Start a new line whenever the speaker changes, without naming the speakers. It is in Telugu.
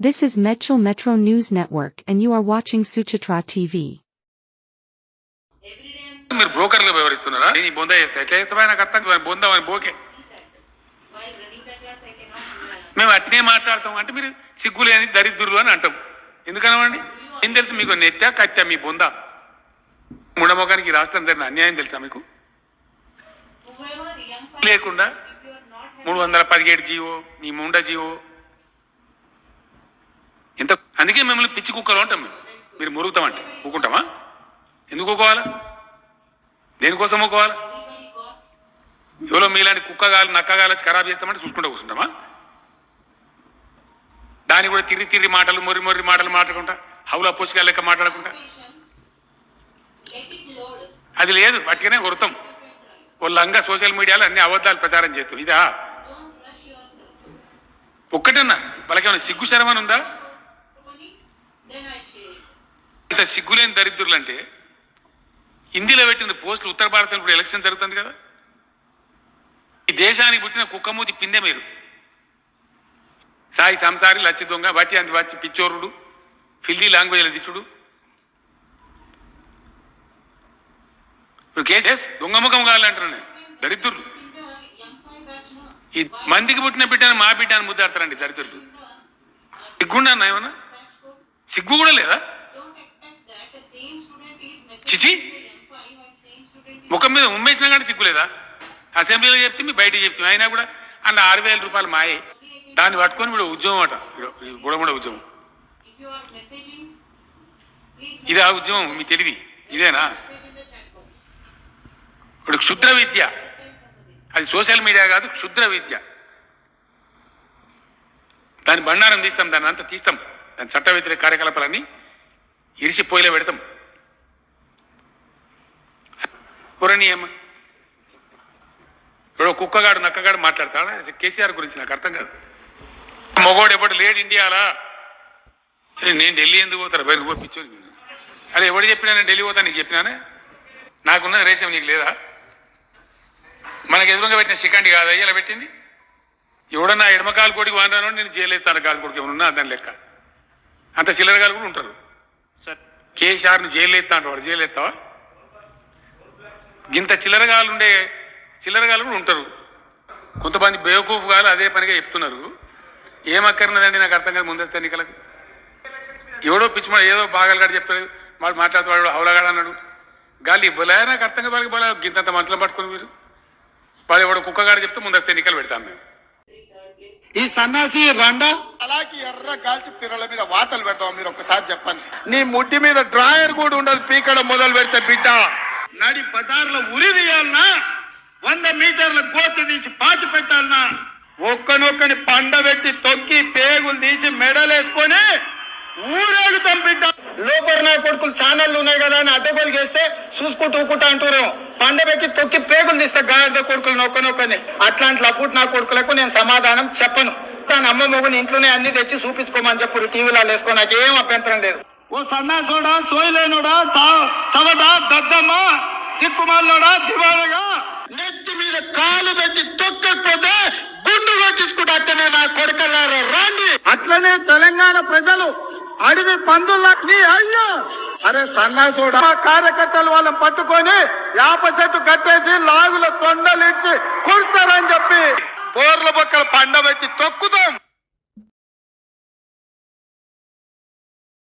Metro Metro News Network and you are watching Suchitra TV.
మీరు బ్రోకర్లు వ్యవహరిస్తున్నారా? నేను బొంద చేస్తా. ఎట్లా చేస్తావా? నాకు అర్థం కాదు. బొంద అని బోకే. మేము అట్నే మాట్లాడతాం అంటే మీరు సిగ్గులేని దరిద్రులు అని అంటాం. ఎందుకనమండి ఏం తెలుసు మీకు నెత్త కత్తా మీ బొంద? ముడమొఖానికి రాష్ట్రం జరిగిన అన్యాయం తెలుసా మీకు? లేకుండా మూడు వందల పదిహేడు జీవో నీ ముండ జీవో ఎంత అందుకే మిమ్మల్ని పిచ్చి కుక్కలు అంటాం మేము. మీరు మురుగుతామంటే. ఊకుంటామా ఎందుకు ఊకోవాలా దేనికోసం ఊకోవాలా ఎవరో మీలాంటి కుక్కగాలు నక్కగాలు వచ్చి ఖరాబ్ చేస్తామంటే చూసుకుంటూ కూర్చుంటామా? దాన్ని కూడా తిరిగి తిరిగి మాటలు మొర్రి మొర్రి మాటలు మాట్లాడుకుంటా. హౌలా పోసిగా లెక్క మాట్లాడకుండా అది లేదు వాటికనే వృతం వాళ్ళంగా సోషల్ మీడియాలో అన్ని అబద్ధాలు ప్రచారం చేస్తాం. ఇదా? ఒక్కటన్నా వాళ్ళకేమైనా సిగ్గు శరమని ఉందా? ఇంత సిగ్గులేని దరిద్రులు అంటే హిందీలో పెట్టిన పోస్టులు ఉత్తర భారతంలో ఇప్పుడు ఎలక్షన్ జరుగుతుంది కదా. ఈ దేశానికి పుట్టిన కుక్కమూతి పిందె మీరు. సాయి సంసారి లచ్చి దొంగ వాటి అంత వచ్చి పిచ్చోరుడు ఫిల్దీ లాంగ్వేజ్ల దిచ్చుడు ఇప్పుడు కేసెస్ దొంగముఖం కావాలంటారు నేను దరిద్రులు ఈ మందికి పుట్టిన బిడ్డను మా బిడ్డను ముద్దాడతారండి దరిద్రులు సిగ్గుండా ఏమన్నా? సిగ్గు కూడా లేదా? చిచి? ముఖం మీద ఉమ్మేసినా కానీ సిగ్గులేదా? అసెంబ్లీలో చెప్తే మీ బయటికి చెప్తే అయినా కూడా అన్న ఆరు వేల రూపాయలు మాయే. దాన్ని పట్టుకొని వీడు ఉద్యమం అట. గుడముడ ఉద్యమం. ఇది ఆ ఉద్యమం మీ తెలివి ఇదేనా? ఇప్పుడు క్షుద్ర విద్య. అది సోషల్ మీడియా కాదు క్షుద్ర విద్య. దాని బండారం తీస్తాం దాన్ని అంతా తీస్తాం. దాని చట్ట వ్యతిరేక కార్యకలాపాలన్నీ ఇరిసి పోయిలో పెడతాం. పురణీయమ్మ ఇప్పుడు కుక్కగాడు నక్కగాడు మాట్లాడతాడా? కేసీఆర్ గురించి నాకు అర్థం కాదు. మగోడు ఎప్పుడు లేడు ఇండియాలా? నేను ఢిల్లీ ఎందుకు పోతారు? బయటకు పంపించు అరే ఎవడు చెప్పినా నేను ఢిల్లీ పోతా నీకు చెప్పినానే? నాకున్నది రేషం నీకు లేదా? మనకి ఎదురుగా పెట్టిన శిఖండి కాదా ఇలా పెట్టింది? ఎవడన్నా ఎడమ కాలు కొడికి వాడినానో నేను జైలేస్తాను కాలు కొడుకు ఏమన్నా దాని లెక్క. అంత చిల్లరగాలు కూడా ఉంటారు. సార్. కేసీఆర్ను అంటాడు జైలు ఎత్తావా గింత చిల్లరగాలు ఉండే చిల్లరగాలు కూడా ఉంటారు. కొంతమంది బేవకూఫ్ గాలు అదే పనిగా చెప్తున్నారు. ఏం అక్కర్నదండి నాకు అర్థం కాదు ముందస్తు ఎన్నికలకు. ఎవడో పిచ్చిమ ఏదో బాగాలు గారు చెప్తాడు వాడు మాట్లాడుతూ వాడు హౌలగాడు అన్నాడు. గాలి ఇవ్వలే నాకు అర్థం కాదు వాళ్ళకి బాగా గింతంత మనుషులు పట్టుకుని మీరు వాడు ఎవడో కుక్కగాడు చెప్తే ముందస్తు ఎన్నికలు పెడతాం మేము.
ఈ సన్నాసి రండా?
అలాగే ఎర్ర గాల్చి పిర్రల మీద వాతలు పెడతాం మీరు ఒక్కసారి చెప్పండి.
నీ ముడ్డి మీద డ్రాయర్ కూడా ఉండదు పీకడం మొదలు పెడితే బిడ్డ.
నడి బజార్లో ఉరి తీయాలనా వంద మీటర్ల గోతి తీసి పాతి పెట్టాలన్నా
ఒక్కనొక్కని పండబెట్టి తొక్కి పేగులు తీసి మెడలేసుకొని ఊరేగుతాం బిడ్డ. లోపల నా కొడుకులు ఛానళ్ళు ఉన్నాయి కదా అని అడ్డగోలు చేస్తే చూసుకుంటూ ఊకుంటా అంటారు. పండబెట్టి తొక్కి పేగులు తీస్తే గాడిద కొడుకులు నొక్కనొక్కని అట్లాంటి లపుట్ నా కొడుకులకు నేను సమాధానం చెప్పను. తన అమ్మ మొగుని ఇంట్లోనే అన్ని తెచ్చి చూపించుకోమని చెప్పు టీవీలో వేసుకో నాకేం అభ్యంతరం లేదు.
ఓ సన్నాసోడా సోయలేనుడా చా- చవట దద్దమ్మ దిక్కుమాలోడా దివానగా
నెత్తి మీద కాలు పెట్టి తొక్కకపోతే గుండు కొట్టించుకుంటే నా కొడుకల్లారా రండి.
అట్లనే తెలంగాణ ప్రజలు అడవి పందుల నీ అయ్యా. అరే సన్నాసుడా కార్యకర్తలు వాళ్ళని పట్టుకొని యాప చెట్టు కట్టేసి లాగుల తొండలిడ్చి కొడతారని చెప్పి.
బోర్ల బొక్కలు పండబెట్టి తొక్కు